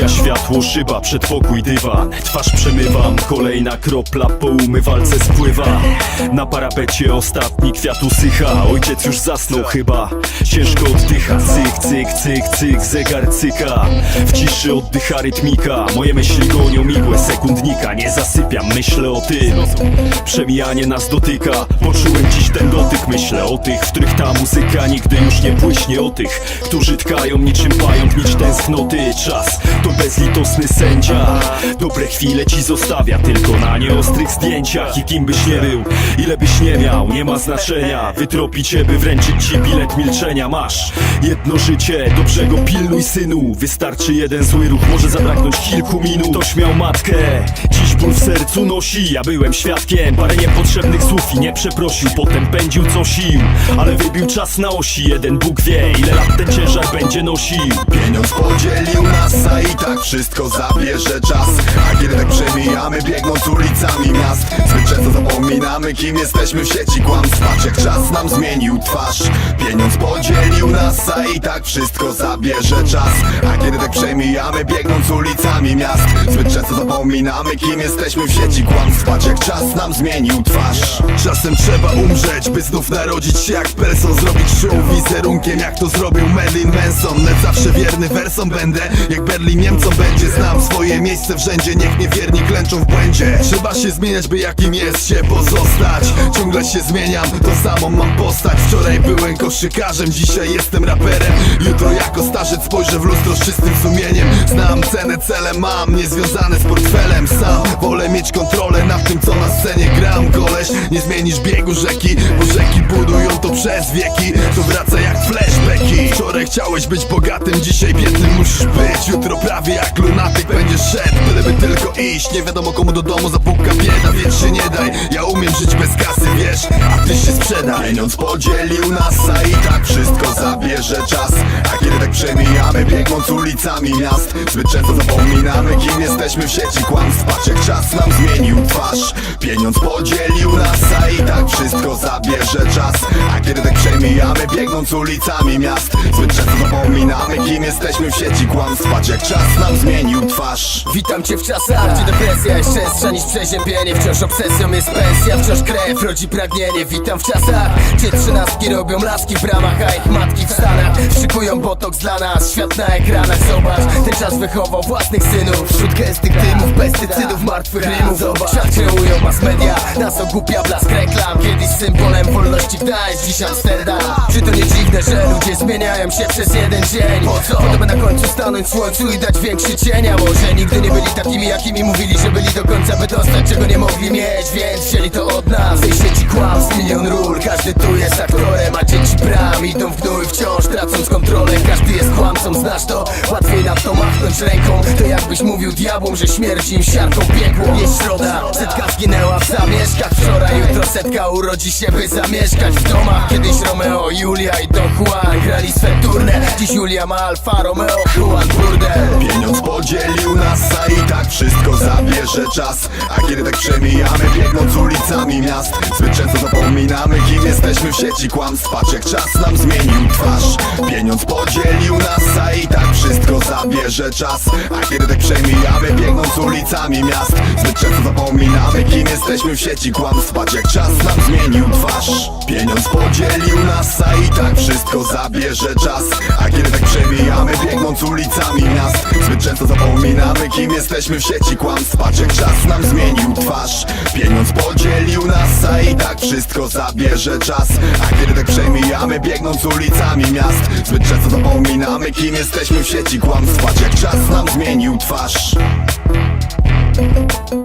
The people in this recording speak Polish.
Mija światło, szyba, przedpokój, dywan Twarz przemywam, kolejna kropla po umywalce spływa. Na parapecie ostatni kwiat usycha Ojciec już zasnął chyba. Ciężko oddycha, cyk, cyk, cyk, cyk Zegar cyka. W ciszy oddycha rytmika. Moje myśli gonią igłę sekundnika. Nie zasypiam, myślę o tym. Przemijanie nas dotyka. Poczułem dziś ten dotyk. Myślę o tych, w których ta muzyka nigdy już nie błyśnie O tych, którzy tkają niczym pająk Nić tęsknoty. Czas to bezlitosny sędzia. Dobre chwile ci zostawia Tylko na nieostrych zdjęciach. I kim byś nie był, ile byś nie miał Nie ma znaczenia. Wytropi cię, by wręczyć ci bilet milczenia. Masz jedno życie Dobrze go pilnuj synu. Wystarczy jeden zły ruch Może zabraknąć kilku minut. Ktoś miał matkę Dziś ból w sercu nosi. Ja byłem świadkiem Parę niepotrzebnych słów i nie przeprosił. Potem pędził co sił Ale wybił czas na osi. Jeden Bóg wie ile lat ten ciężar będzie nosił. Pieniądz i tak wszystko zabierze czas. A kiedy tak przemijamy, biegnąc ulicami miast. Zbyt często zapominamy, kim jesteśmy w sieci kłamstw Jak czas nam zmienił twarz. Pieniądz podzielił nas, a i tak wszystko zabierze czas. A kiedy tak przemijamy, biegnąc ulicami miast Zbyt często zapominamy, kim jesteśmy w sieci kłamstw. Patrz jak czas nam zmienił twarz. Czasem trzeba umrzeć, by znów narodzić się jak person. Zrobić show wizerunkiem, jak to zrobił Marilyn Manson. Lecz zawsze wierny wersom będę, jak Berlin Niemcom będzie. Znam swoje miejsce wszędzie, niech niewierni klęczą w błędzie. Trzeba się zmieniać, by jakim jest się pozostać. Ciągle się zmieniam, to samą mam postać. Wczoraj byłem koszykarzem, dzisiaj jestem raperem. Jutro jako starzec spojrzę w lustro z czystym sumieniem. Znam cenę, cele mam, niezwiązane z portfelem. Sam wolę mieć kontrolę nad tym, co na scenie gram. Koleś, nie zmienisz biegu rzeki, bo rzeki budują to przez wieki. To wraca jak flashbacki. Wczoraj chciałeś być bogatym, dzisiaj biednym musisz być. Jutro prawie jak lunatyk będziesz szedł Byleby tylko iść, nie wiadomo komu do domu zapuka bieda Więc się nie daj, ja umiem żyć bez kasy, wiesz? A ty się sprzedaj. Pieniądz podzielił nas, a i tak wszystko zabierze czas. A kiedy tak przemijamy, biegnąc ulicami miast Zbyt często zapominamy, kim jesteśmy w sieci kłamstw. Jak czas nam zmienił twarz. Pieniądz podzielił nas, a i tak wszystko zabierze czas. A kiedy tak przemijamy, biegnąc ulicami miast Zbyt często zapominamy, kim jesteśmy w sieci? Kłamstw Patrz jak czas nam zmienił twarz. Witam cię w czasach, gdzie depresja jest częstsza niż przeziębienie. Wciąż obsesją jest pensja, wciąż krew rodzi pragnienie. Witam w czasach, gdzie trzynastki robią laski w bramach A ich matki w Stanach szykują botoks dla nas. Świat na ekranach, zobacz, ten czas wychował własnych synów. Wśród gęstych dymów, pestycydów, martwych rymów. Zobacz, świat kreują mass media, nas ogłupia blask reklam. Kiedyś symbolem wolności Gdańsk, dziś Amsterdam. Czy to nie dziwne, że ludzie zmieniają się przez jeden dzień? Po co? Podoba na końcu stanąć w słońcu i dać większy cień. A może nigdy nie byli takimi, jakimi mówili, że byli do końca By dostać, czego nie mogli mieć, więc wzięli to od nas tej sieci kłamstw milion ról, każdy tu jest aktorem A dzieci bram idą w gnój. Wciąż, tracąc kontrolę Każdy jest kłamcą, znasz to? Łatwiej na to machnąć ręką. To jakbyś mówił diabłom, że śmierć im siarką piekło. Jest środa, setka zginęła w zamieszkach. Wczoraj, jutro setka urodzi się, by zamieszkać w domach. Kiedyś Romeo, Julia i Don Juan grali swe turne Dziś Julia ma Alfa Romeo, Juan burdel Pieniądz podzielił nas, a i tak wszystko zabierze czas. A kiedy tak przemijamy, biegnąc ulicami miast Zbyt często zapominamy, kim jesteśmy w sieci kłamstw. Patrz jak czas nam zmienił twarz. Pieniądz podzielił nas, a i tak wszystko zabierze czas. A kiedy tak przemijamy, ulicami miast. Zbyt często zapominamy, kim jesteśmy w sieci. Kłamstw Patrz jak czas nam zmienił twarz. Pieniądz podzielił nas, a i tak wszystko zabierze czas. A kiedy tak przemijamy, biegnąc ulicami miast. Zbyt często zapominamy, kim jesteśmy w sieci. Kłamstw Patrz jak czas nam zmienił twarz. Pieniądz podzielił nas, a i tak wszystko zabierze czas. A kiedy tak przemijamy, biegnąc ulicami miast. Zbyt często zapominamy, kim jesteśmy w sieci. Kłamstw Patrz jak czas nam zmienił twarz Müzik